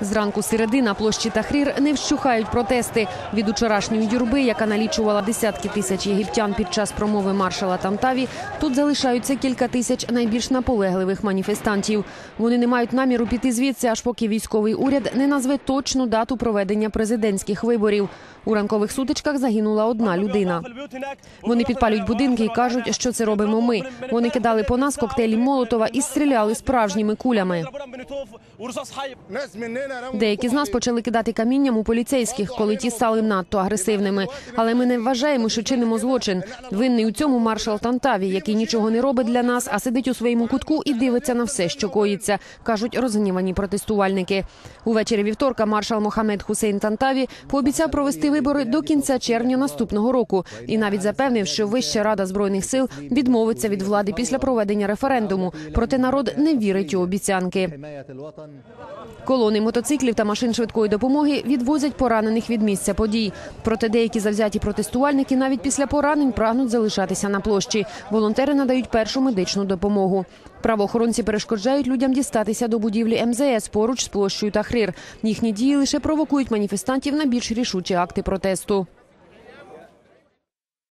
Зранку середи на площі Тахрір не вщухають протести. Від учорашньої юрби, яка налічувала десятки тисяч єгиптян під час промови маршала Тамтаві, тут залишаються кілька тисяч найбільш наполегливих маніфестантів. Вони не мають наміру піти звідси, аж поки військовий уряд не назве точну дату проведення президентських виборів. У ранкових сутичках загинула одна людина. Вони підпалюють будинки і кажуть, що це робимо ми. Вони кидали по нас коктейлі Молотова і стріляли справжніми кулями. Деякі з нас почали кидати камінням у поліцейських, коли ті стали надто агресивними. Але ми не вважаємо, що чинимо злочин. Винний у цьому маршал Тантаві, який нічого не робить для нас, а сидить у своєму кутку і дивиться на все, що коїться, кажуть розгнівані протестувальники. Увечері вівторка маршал Мохамед Хусейн Тантаві пообіцяв провести вибори до кінця червня наступного року і навіть запевнив, що Вища рада збройних сил відмовиться від влади після проведення референдуму. Проте народ не вірить у обіцянки. Колони мотоциклів та машин швидкої допомоги відвозять поранених від місця подій. Проте деякі завзяті протестувальники навіть після поранень прагнуть залишатися на площі. Волонтери надають першу медичну допомогу. Правоохоронці перешкоджають людям дістатися до будівлі МЗС поруч з площею Тахрир. Їхні дії лише провокують маніфестантів на більш рішучі акти протесту.